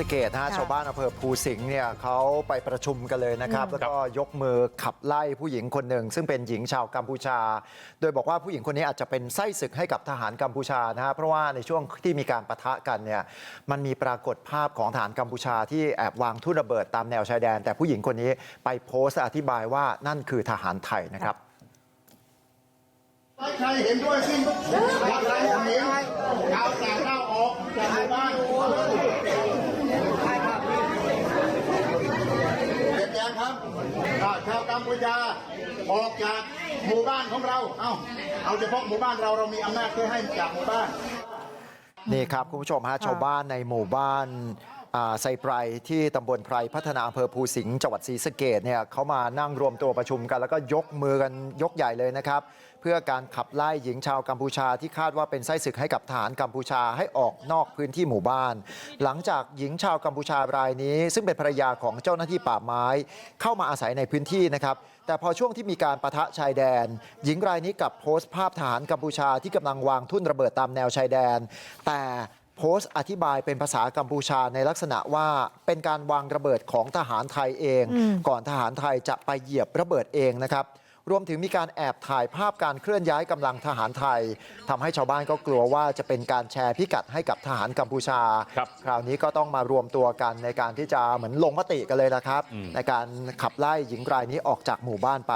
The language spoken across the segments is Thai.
สะเกดนะฮะค่ะชาวบ้านอำเภอภูสิงห์เนี่ยเขาไปประชุมกันเลยนะครับ แล้วก็ยกมือขับไล่ผู้หญิงคนหนึ่ง ซึ่งเป็นหญิงชาวกัมพูชา โดยบอกว่าผู้หญิงคนนี้อาจจะเป็นไส้ศึกให้กับทหารกัมพูชานะฮะเพราะว่าในช่วงที่มีการปะทะกันเนี่ยมันมีปรากฏภาพของทหารกัมพูชาที่แอบวางทุ่นระเบิดตามแนวชายแดน แต่ผู้หญิงคนนี้ไปโพสต์อธิบายว่านั่นคือทหารไทยนะครับไม่ใครเห็นด้วยสิ้นรักใครเห็นเอาแต่เข้าออกจากหมู่บ้านเด็กแดงครับอ่า ชาวกัมพูชาออกจากหมู่บ้านของเรา เอาเอาเฉพาะหมู่บ้านเราเรามีอำนาจเพื่อให้จากหมู่บ้าน นี่ครับคุณผู้ชมฮะชาวบ้านในหมู่บ้านอ่าไซไพรที่ตำบลไพรพัฒนาอำเภอภูสิงห์จังหวัดศรีสะเกดเนี่ยเขามานั่งรวมตัวประชุมกัน แล้วก็ยกมือกันยกใหญ่เลยนะครับ เพื่อการขับไล่หญิงชาวกัมพูชาที่คาดว่าเป็นไส้ศึกให้กับทหารกัมพูชาให้ออกนอกพื้นที่หมู่บ้าน หลังจากหญิงชาวกัมพูชารายนี้ ซึ่งเป็นภรรยาของเจ้าหน้าที่ป่าไม้ เข้ามาอาศัยในพื้นที่นะครับแต่พอช่วงที่มีการประทะชายแดน หญิงรายนี้กลับโพสต์ภาพทหารกัมพูชาที่กำลังวางทุ่นระเบิดตามแนวชายแดน แต่โพสต์อธิบายเป็นภาษากัมพูชาในลักษณะว่าเป็นการวางระเบิดของทหารไทยเอง ก่อนทหารไทยจะไปเหยียบระเบิดเองนะครับ รวมถึงมีการแอบถ่ายภาพการเคลื่อนย้ายกำลังทหารไทยทำให้ชาวบ้านก็กลัวว่าจะเป็นการแชร์พิกัดให้กับทหารกัมพูชาครับคราวนี้ก็ต้องมารวมตัวกันในการที่จะเหมือนลงมติกันเลยนะครับในการขับไล่หญิงรายนี้ออกจากหมู่บ้านไป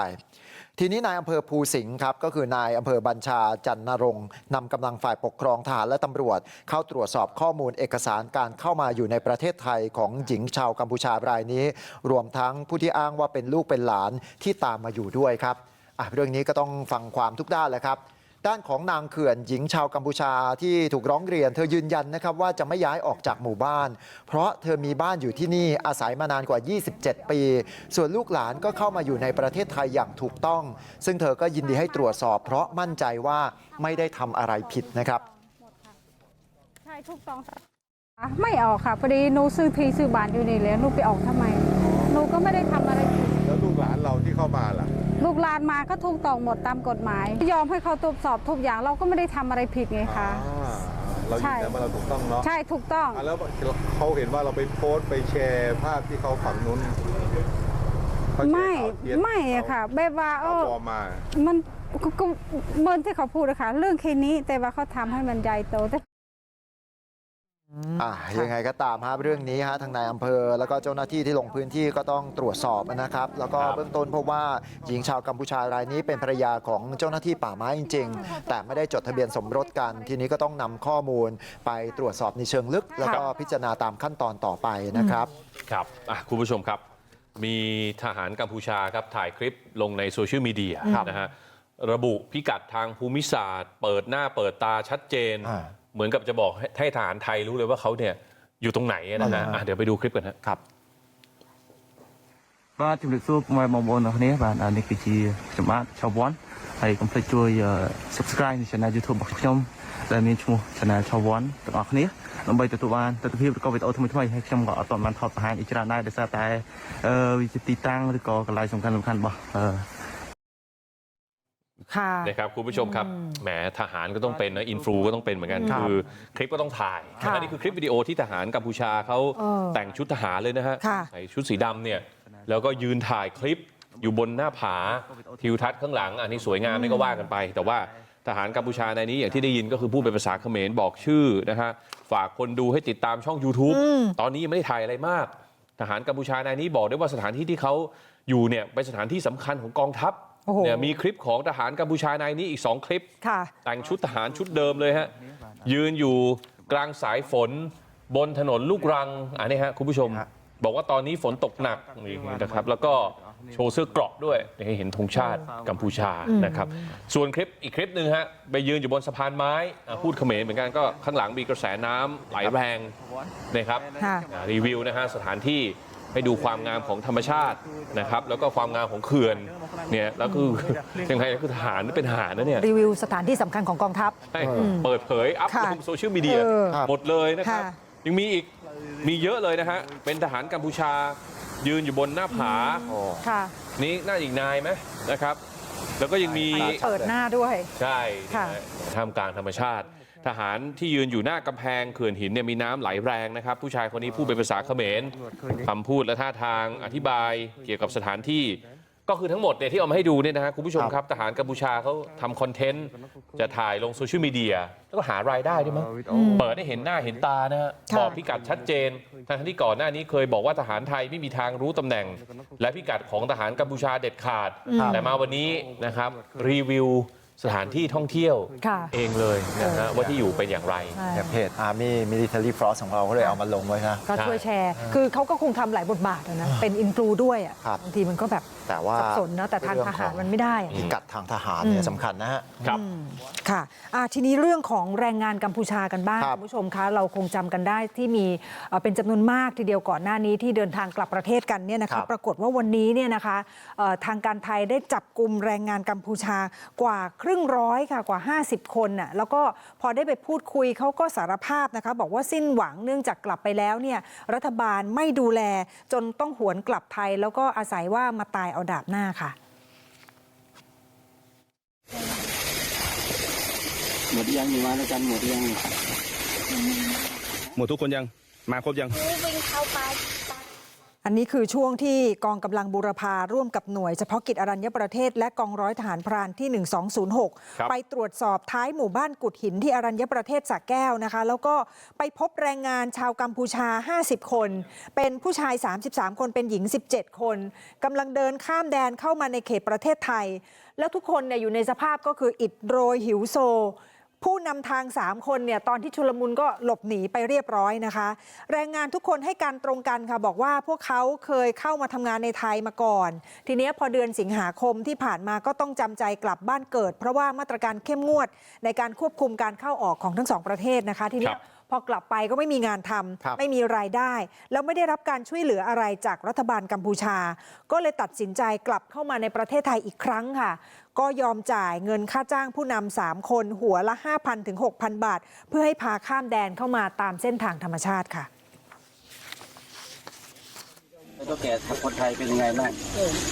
ทีนี้นายอำเภอภูสิงห์ครับก็คือนายอำเภอบัญชาจันนรงค์นำกำลังฝ่ายปกครองทหารและตำรวจ เข้าตรวจสอบข้อมูลเอกสารการเข้ามาอยู่ในประเทศไทยของหญิงชาวกัมพูชารายนี้ รวมทั้งผู้ที่อ้างว่าเป็นลูกเป็นหลานที่ตามมาอยู่ด้วยครับอะเรื่องนี้ก็ต้องฟังความทุกด้านแล้วครับ ด้านของนางเขื่อนหญิงชาวกัมพูชาที่ถูกร้องเรียนเธอยืนยันนะครับว่าจะไม่ย้ายออกจากหมู่บ้าน เพราะเธอมีบ้านอยู่ที่นี่อาศัยมานานกว่า 27 ปี ส่วนลูกหลานก็เข้ามาอยู่ในประเทศไทยอย่างถูกต้อง ซึ่งเธอก็ยินดีให้ตรวจสอบ เพราะมั่นใจว่าไม่ได้ทำอะไรผิดนะครับใช่ถูกต้องค่ะไม่ออกค่ะพอดีหนูซื้อทีซื้อบ้านอยู่นี่แล้วหนูไปออกทำไมหนูก็ไม่ได้ทำอะไรผิดแล้วลูกหลานเราที่เข้ามาล่ะ ลูกหลานมาก็ถูกต้องหมดตามกฎหมาย ยอมให้เขาตรวจสอบทุกอย่างเราก็ไม่ได้ทำอะไรผิดไงคะ อ่าเรายืใช่นยันว่าเราถูกต้องเนาะใช่ถูกต้อง อะแล้วเขาเห็นว่าเราไปโพสต์ไปแชร์ภาพที่เขาฝั่งนู้นเขาแชร์ไม่ข่าวเท็จไม่อะค่ะแบบว่าเอข่าวอปลอมมามันก็ก็เหมือนที่เขาพูดนะคะเรื่องแค่นี้แต่ว่าเขาทำให้มันใหญ่โตแต่อะ ยังไงก็ตามฮะเรื่องนี้ฮะทางนายอำเภอแล้วก็เจ้าหน้าที่ที่ลงพื้นที่ก็ต้องตรวจสอบนะครับ แล้วก็ครับเบื้องต้นพบว่าหญิงชาวกัมพูชารายนี้เป็นภรรยาของเจ้าหน้าที่ป่าไม้จริง ๆ แต่ไม่ได้จดทะเบียนสมรสกัน ทีนี้ก็ต้องนำข้อมูลไปตรวจสอบในเชิงลึก แล้วก็พิจารณาตามขั้นตอนต่อไปนะครับครับอะคุณผู้ชมครับ มีทหารกัมพูชาครับถ่ายคลิปลงในโซเชียลมีเดียนะฮะระบุพิกัดทางภูมิศาสตร์ เปิดหน้าเปิดตาชัดเจนอ่า เหมือนกับจะบอกให้ให้ทหารไทยรู้เลยว่าเขาเนี่ยอยู่ตรงไหนนะฮะอ่ะเดี๋ยวไปดูคลิปกันฮะ ครับ បាទជំរាបសួរពុកម៉ែបងប្អូនទាំងគ្នាបាទអានេះគឺជាខ្ញុំបាទឆាវ័នហើយកុំភ្លេចជួយអឺ Subscribe នៅ Channel YouTube របស់ខ្ញុំដែលមានឈ្មោះ Channel ឆាវ័នទាំងអស់គ្នាដើម្បីទទួលបានទស្សនវិជ្ជាឬក៏វីដេអូថ្មីៗហើយខ្ញុំក៏អត់ទាន់បានថតបង្ហាញអីច្រើនដែរដោយសារតែអឺវាជាទីតាំងឬក៏កន្លែងសំខាន់ៗរបស់អឺ ค่ะ นะครับคุณผู้ชมครับแหมทหารก็ต้องเป็นนะอินฟลูก็ต้องเป็นเหมือนกันครับคือคลิปก็ต้องถ่ายค่ะอันนี้คือคลิปวิดีโอที่ทหารกัมพูชาเขาเออแต่งชุดทหารเลยนะฮะค่ะใส่ชุดสีดำเนี่ยแล้วก็ยืนถ่ายคลิปอยู่บนหน้าผาทิวทัศน์ข้างหลัง อันนี้สวยงามนี่ก็ว่ากันไป แต่ว่าทหารกัมพูชาในนี้อย่างที่ได้ยินก็คือพูดเป็นภาษาเขมรบอกชื่อนะฮะฝากคนดูให้ติดตามช่อง YouTube ตอนนี้ยังไม่ได้ถ่ายอะไรมาก ทหารกัมพูชาในนี้บอกได้วยว่าสถานที่ที่เขาอยู่เนี่ยเป็นสถานที่สำคัญของกองทัพโอ้โห เนี่ยมีคลิปของทหารกัมพูชาในนี้อีก 2 คลิปค่ะแต่งชุดทหารชุดเดิมเลยฮะ ยืนอยู่กลางสายฝนบนถนนลูกรัง อันนี้ฮะคุณผู้ชมฮะบอกว่าตอนนี้ฝนตกหนักนี่นะครับ แล้วก็โชว์เสื้อเกราะด้วยให้เห็นธงชาติกัมพูชานะครับ ส่วนคลิปอีกคลิปหนึ่งฮะไปยืนอยู่บนสะพานไม้อะพูดเขมรเหมือนกันก็ข้างหลังมีกระแสน้ำไหลแรงนะครับค่ะอ่ารีวิวนะฮะสถานที่ ให้ดูความงามของธรรมชาตินะครับ แล้วก็ความงามของเขื่อนเนี่ยแล้วคือยังไงคือทหารเป็นทหารนะเนี่ยรีวิวสถานที่สำคัญของกองทัพ ใช่เปิดเผยอัพค่ะลงโซเชียลมีเดียเออครับหมดเลยนะครับ ค่ะ ยังมีอีกมีเยอะเลยนะฮะเป็นทหารกัมพูชา ยืนอยู่บนหน้าผา ค่ะนี่น่าอีกนายไหมนะครับ แล้วก็ยังมี เปิดหน้าด้วย ใช่ค่ะ นะฮะท่ามกลางธรรมชาติ ทหารที่ยืนอยู่หน้ากำแพงเขื่อนหินเนี่ยมีน้ำไหลแรงนะครับ ผู้ชายคนนี้พูดเป็นภาษาเขมรคำพูดและท่าทางอธิบายเกี่ยวกับสถานที่ก็คือทั้งหมดเนี่ยที่เอามาให้ดูเนี่ยนะฮะคุณผู้ชมครับทหารกัมพูชาเขาทำคอนเทนต์ จะถ่ายลงโซเชียลมีเดียแล้วก็หารายได้ด้วยมั้งเปิดให้เห็นหน้าเห็นตานะฮะค่ะบอกพิกัดชัดเจนทั้งที่ก่อนหน้านี้เคยบอกว่าทหารไทยไม่มีทางรู้ตำแหน่ง และพิกัดของทหารกัมพูชาเด็ดขาด แต่มาวันนี้นะครับรีวิว สถานที่ท่องเที่ยวค่ะเองเลยนะฮะว่าที่อยู่เป็นอย่างไร ใช่เนี่ยเพจ Army Military Force ของเราก็เลยเอามาลงไว้นะ ก็ช่วยแชร์ คือเขาก็คงทำหลายบทบาทอะนะ เป็นอินฟลูด้วยอะครับ บางทีมันก็แบบ แต่ว่าสับสนนะแต่ทางทหารมันไม่ได้อะพิกัดทางทหารเนี่ยสำคัญนะฮะครับค่ะอะทีนี้เรื่องของแรงงานกัมพูชากันบ้างครับคุณผู้ชมคะเราคงจำกันได้ที่มีเอ่อเป็นจำนวนมากทีเดียวก่อนหน้านี้ที่เดินทางกลับประเทศกันเนี่ยนะครัคะบปรากฏว่าวันนี้เนี่ยนะคะเอ่อทางการไทยได้จับกลุ่มแรงงานกัมพูชากว่าครึ่งร้อยค่ะกว่า 50 คนน่ะแล้วก็พอได้ไปพูดคุยเขาก็สารภาพนะคะบอกว่าสิ้นหวังเนื่องจากกลับไปแล้วเนี่ยรัฐบาลไม่ดูแลจนต้องหวนกลับไทย แล้วก็อาศัยว่ามาตายเอาดาบหน้าค่ะหมดยังอยู่มาแล้วกันหมดยังหมดทุกคนยังมาครบยัง อันนี้คือช่วงที่กองกำลังบูรพาร่วมกับหน่วยเฉพาะกิจอรัญญประเทศ และกองร้อยทหารพรานที่ครับ1206 ไปตรวจสอบท้ายหมู่บ้านกุดหินที่อรัญญประเทศสระแก้วนะคะ แล้วก็ไปพบแรงงานชาวกัมพูชา 50 คน เป็นผู้ชาย 33 คนเป็นหญิง 17 คนกำลังเดินข้ามแดนเข้ามาในเขตประเทศไทย แล้วทุกคนเนี่ยอยู่ในสภาพก็คืออิดโรยหิวโซ ผู้นำทาง 3 คนเนี่ยตอนที่ชุลมุนก็หลบหนีไปเรียบร้อยนะคะ แรงงานทุกคนให้การตรงกันค่ะบอกว่าพวกเขาเคยเข้ามาทำงานในไทยมาก่อน ทีนี้พอเดือนสิงหาคมที่ผ่านมาก็ต้องจำใจกลับบ้านเกิด เพราะว่ามาตรการเข้มงวดในการควบคุมการเข้าออกของทั้งสองประเทศนะคะ ทีนี้ อกลับไปก็ไม่มีงานทครับำไม่มีรายได้ แล้วไม่ได้รับการช่วยเหลืออะไรจากรัฐบาลกัมพูชา ก็เลยตัดสินใจกลับเข้ามาในประเทศไทยอีกครั้งค่ะ ก็ยอมจ่ายเงินค่าจ้างผู้นำสามคนหัวละ 5,000ถึง6,000 บาท เพื่อให้พาข้ามแดนเข้ามาตามเส้นทางธรรมชาติค่ะแล้วก็แก่คนไทยเป็นยังไงบ้าง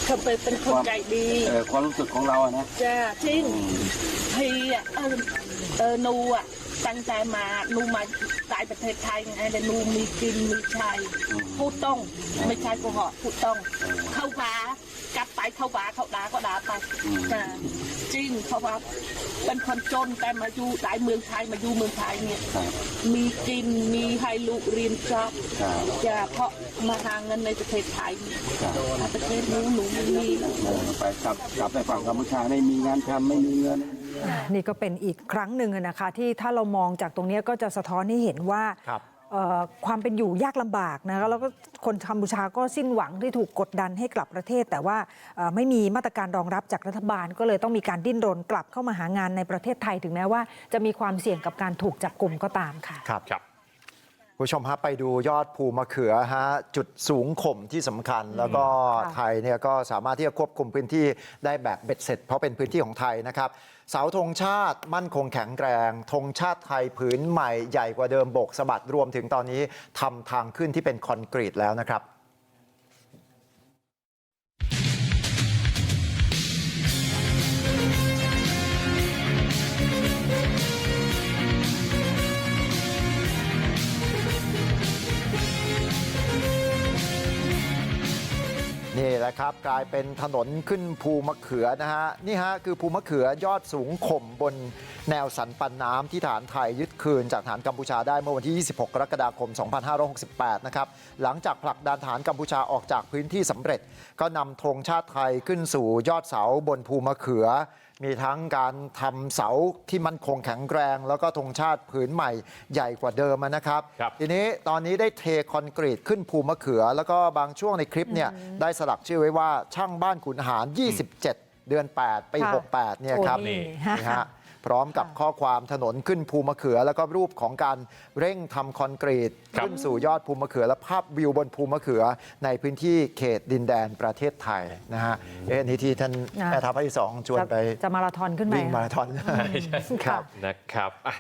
เขาเป็นเป็นคนใจดีเออความรู้สึกของเราอะนะจ้าจริงพี่อะเออเออหนูอะ ตั้งใจมาหนูมาตายประเทศไทยไงแต่หนูมีกินมีใช้พูดต้องไม่ใช่กูหกพูดต้องเข้าฟ้ากลับ ไปเข้าป่าเข้าด่าก็ด่าไปจ้าจริงเพราะว่าเป็นคนจนแต่มาอยู่ได้เมืองไทยมาอยู่เมืองไทยเนี่ย ครับมีกินมีให้ลูกเรียนจบครับจ้าเพราะมาหาเงินในประเทศไทยเนี่ยครับถ้าประเทศนู้นหนูไม่มีเออไปกลับกลับไปฝั่งกัมพูชาไม่มีงานทำไม่มีเงินนี่ก็เป็นอีกครั้งหนึ่งอะนะคะที่ถ้าเรามองจากตรงเนี้ยก็จะสะท้อนให้เห็นว่า ครับเอ่อ ความเป็นอยู่ยากลำบากนะคะแล้วก็คนกัมพูชาก็สิ้นหวังที่ถูกกดดันให้กลับประเทศ แต่ว่าไม่มีมาตรการรองรับจากรัฐบาล ก็เลยต้องมีการดิ้นรนกลับเข้ามาหางานในประเทศไทย ถึงแม้ว่าจะมีความเสี่ยงกับการถูกจับกลุ่มก็ตามค่ะครับครับ ผู้ชมฮะไปดูยอดภูมะเขือฮะจุดสูงข่มที่สำคัญแล้วก็ค่ะไทยเนี่ยก็สามารถที่จะควบคุมพื้นที่ได้แบบเบ็ดเสร็จ เพราะเป็นพื้นที่ของไทยนะครับเสาธงชาติมั่นคงแข็งแรงธงชาติไทยผืนใหม่ใหญ่กว่าเดิมโบกสะบัดรวมถึงตอนนี้ทำทางขึ้นที่เป็นคอนกรีตแล้วนะครับ นี่แหละครับกลายเป็นถนนขึ้นภูมะเขือนะฮะนี่ฮะคือภูมะเขือยอดสูงข่มบนแนวสันปันน้ำที่ฐานไทยยึดคืนจากฐานกัมพูชาได้เมื่อวันที่ 26 กรกฎาคม 2568 นะครับหลังจากผลักดันฐานกัมพูชาออกจากพื้นที่สำเร็จ ก็นำธงชาติไทยขึ้นสู่ยอดเสาบนภูมะเขือ มีทั้งการทำเสาที่มั่นคงแข็งแรง แล้วก็ธงชาติผืนใหม่ใหญ่กว่าเดิมนะครับครับทีนี้ตอนนี้ได้เทคอนกรีตขึ้นภูมะเขือ แล้วก็บางช่วงในคลิปเนี่ยได้สลักชื่อไว้ว่าช่างบ้านขุนหาร 27 เดือน 8 ปีค่ะ68เนี่ยครับโอ้นี่นี่ฮะ พร้อมกับข้อความถนนขึ้นภูมะเขือ แล้วก็รูปของการเร่งทำคอนกรีตครับขึ้นสู่ยอดภูมะเขือ และภาพวิวบนภูมะเขือ ในพื้นที่เขตดินแดนประเทศไทยนะฮะเอ๊ะอันนี่ที่ท่านอ่าแม่ทัพภาคที่สองชวนจะไปจะมาราธอนขึ้นไหมวิ่งมาราธอนครับนะครับอะ